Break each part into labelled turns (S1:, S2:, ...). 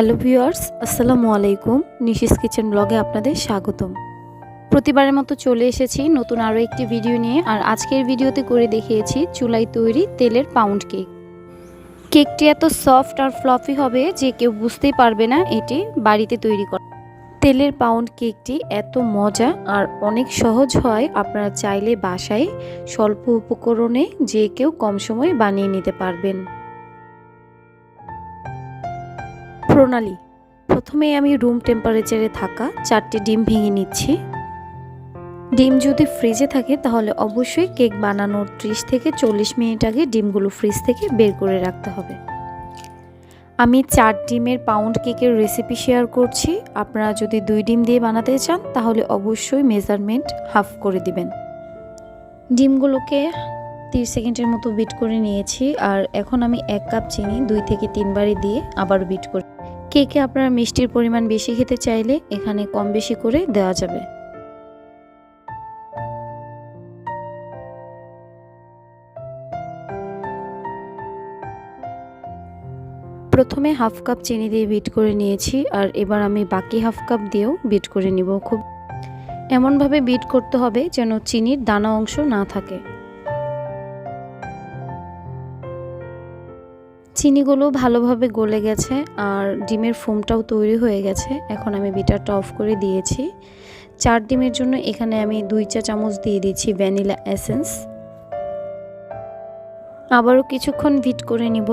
S1: Hello viewers, আসসালামু আলাইকুম। Nishi's kitchen ব্লগে আপনাদের স্বাগতম। প্রতিবারের মতো চলে এসেছি নতুন আরও একটি ভিডিও নিয়ে, আর আজকের ভিডিওতে করে দেখিয়েছি চুলাই তৈরি তেলের পাউন্ড কেক কেকটি এত সফট আর ফ্লফি হবে যে কেউ বুঝতেই পারবে না এটি বাড়িতে তৈরি করা। তেলের পাউন্ড কেকটি এত মজা আর অনেক সহজ হয়, আপনারা চাইলে বাসায় স্বল্প উপকরণে যে কেউ কম সময়ে বানিয়ে নিতে পারবেন। প্রণালী। প্রথমে আমি রুম টেম্পারেচারে থাকা চারটে ডিম ভেঙে নিচ্ছি। ডিম যদি ফ্রিজে থাকে, তাহলে অবশ্যই কেক বানানোর ত্রিশ থেকে চল্লিশ মিনিট আগে ডিমগুলো ফ্রিজ থেকে বের করে রাখতে হবে। আমি চার ডিমের পাউন্ড কেকের রেসিপি শেয়ার করছি। আপনারা যদি দুই ডিম দিয়ে বানাতে চান, তাহলে অবশ্যই মেজারমেন্ট হাফ করে দিবেন। ডিমগুলোকে তিরিশ সেকেন্ডের মতো বিট করে নিয়েছি, আর এখন আমি এক কাপ চিনি দুই থেকে তিনবারই দিয়ে আবার বিট করি কেকে আপনারা মিষ্টির পরিমাণ বেশি খেতে চাইলে এখানে কম বেশি করে দেওয়া যাবে। প্রথমে হাফ কাপ চিনি দিয়ে বিট করে নিয়েছি আর এবার আমি বাকি হাফ কাপ দিয়েও বিট করে নিব। খুব এমনভাবে বিট করতে হবে যেন চিনির দানা অংশ না থাকে। চিনিগুলো ভালোভাবে গলে গেছে আর ডিমের ফোমটাও তৈরি হয়ে গেছে। এখন আমি বিটারটা অফ করে দিয়েছি। চার ডিমের জন্য এখানে আমি দুই চা চামচ দিয়ে দিচ্ছি ভ্যানিলা এসেন্স। আবারও কিছুক্ষণ ভিট করে নিব।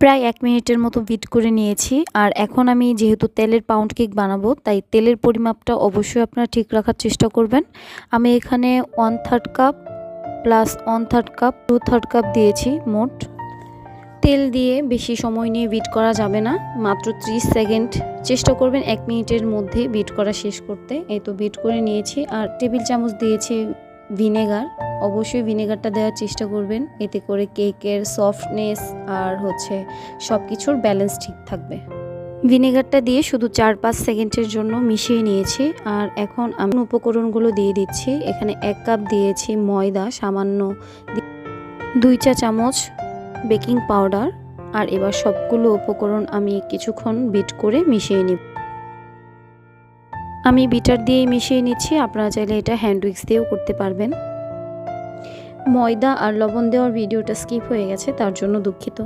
S1: প্রায় এক মিনিটের মতো বিট করে নিয়েছি। আর এখন আমি যেহেতু তেলের পাউন্ড কেক বানাবো, তাই তেলের পরিমাপটা অবশ্যই আপনারা ঠিক রাখার চেষ্টা করবেন। আমি এখানে one third cup plus one third cup two third cup দিয়েছি মোট। তেল দিয়ে বেশি সময় নিয়ে বিট করা যাবে না। মাত্র ত্রিশ সেকেন্ড চেষ্টা করবেন এক মিনিটের মধ্যে বিট করা শেষ করতে। এই তো বিট করে নিয়েছি। আর টেবিল চামচ দিয়েছি ভিনেগার অবশ্যই ভিনেগারটা দেওয়ার চেষ্টা করবেন। এতে করে কেকের সফটনেস আর হচ্ছে সব কিছুর ব্যালেন্স ঠিক থাকবে। ভিনেগারটা দিয়ে শুধু চার পাঁচ সেকেন্ডের জন্য মিশিয়ে নিয়েছি। আর এখন আমি উপকরণগুলো দিয়ে দিচ্ছি। এখানে এক কাপ দিয়েছি ময়দা, সামান্য দুই চা চামচ বেকিং পাউডার। আর এবার সবগুলো উপকরণ আমি কিছুক্ষণ বিট করে মিশিয়ে নিব। আমি বিটার দিয়েই মিশিয়ে নিচ্ছি। আপনারা চাইলে এটা হ্যান্ড উইক্স দিয়েও করতে পারবেন। ময়দা আর লবণ দেওয়ার ভিডিওটা স্কিপ হয়ে গেছে, তার জন্য দুঃখিত।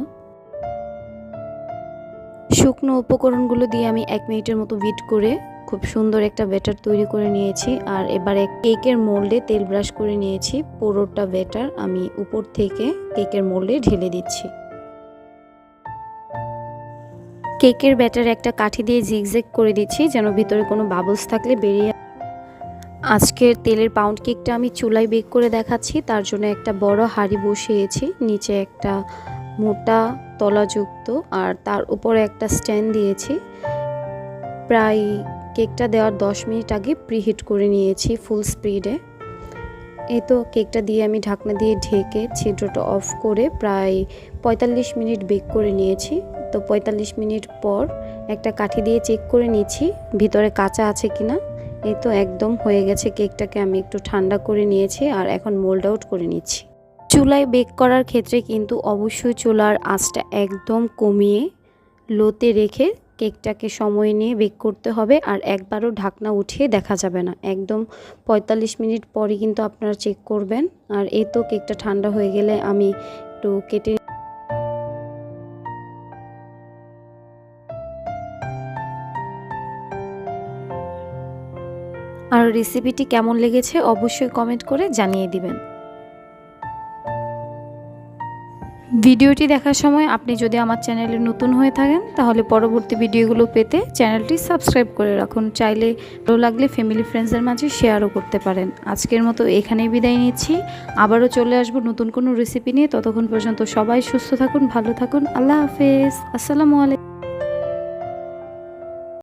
S1: শুকনো উপকরণগুলো দিয়ে আমি এক মিনিটের মতো বিট করে খুব সুন্দর একটা ব্যাটার তৈরি করে নিয়েছি, আর এবারে কেকের মোল্ডে তেল ব্রাশ করে নিয়েছি, পুরোটা ব্যাটার আমি উপর থেকে কেকের মোল্ডে ঢেলে দিচ্ছি। কেকের ব্যাটার একটা কাঠি দিয়ে জিগজ্যাগ করে দিচ্ছি, যেন ভিতরে কোনো বাবলস থাকলে বেরিয়ে আজকের তেলের পাউন্ড কেকটা আমি চুলায় বেক করে দেখাচ্ছি। তার জন্য একটা বড় হাঁড়ি বসিয়েছি। নিচে একটা মোটা তলাযুক্ত আর তার উপরে একটা স্ট্যান্ড দিয়েছি। প্রায় কেকটা দেওয়ার দশ মিনিট আগে প্রিহিট করে নিয়েছি ফুল স্পিডে এই তো কেকটা দিয়ে আমি ঢাকনা দিয়ে ঢেকে ছিদ্রটা অফ করে প্রায় পঁয়তাল্লিশ মিনিট বেক করে নিয়েছি। তো পঁয়তাল্লিশ মিনিট পর একটা কাঠি দিয়ে চেক করে নিচ্ছি, ভিতরে কাঁচা আছে কিনা। এই তো একদম হয়ে গেছে কেকটাকে আমি একটু ঠান্ডা করে নিয়েছি আর এখন মোল্ড আউট করে নিচ্ছি। চুলায় বেক করার ক্ষেত্রে কিন্তু অবশ্যই চুলার আঁচটা একদম কমিয়ে লোতে রেখে কেকটাকে সময় নিয়ে বেক করতে হবে আর একবারও ঢাকনা উঠিয়ে দেখা যাবে না। একদম পঁয়তাল্লিশ মিনিট পরে কিন্তু আপনারা চেক করবেন। আর এই তো কেকটা ঠান্ডা হয়ে গেলে আমি একটু কেটে রেসিপিটি কেমন লেগেছে অবশ্যই কমেন্ট করে জানিয়ে দিবেন। ভিডিওটি দেখার সময় আপনি যদি আমার চ্যানেলে নতুন হয়ে থাকেন, তাহলে পরবর্তী ভিডিওগুলো পেতে চ্যানেলটি সাবস্ক্রাইব করে রাখুন। চাইলে ভালো লাগলে ফ্যামিলি ফ্রেন্ডসের মাঝে শেয়ারও করতে পারেন। আজকের মতো এখানেই বিদায় নিচ্ছি। আবারও চলে আসব নতুন কোনো রেসিপি নিয়ে। ততক্ষণ পর্যন্ত সবাই সুস্থ থাকুন, ভালো থাকুন। আল্লাহ হাফেজ। আসসালামু আলাইকুম।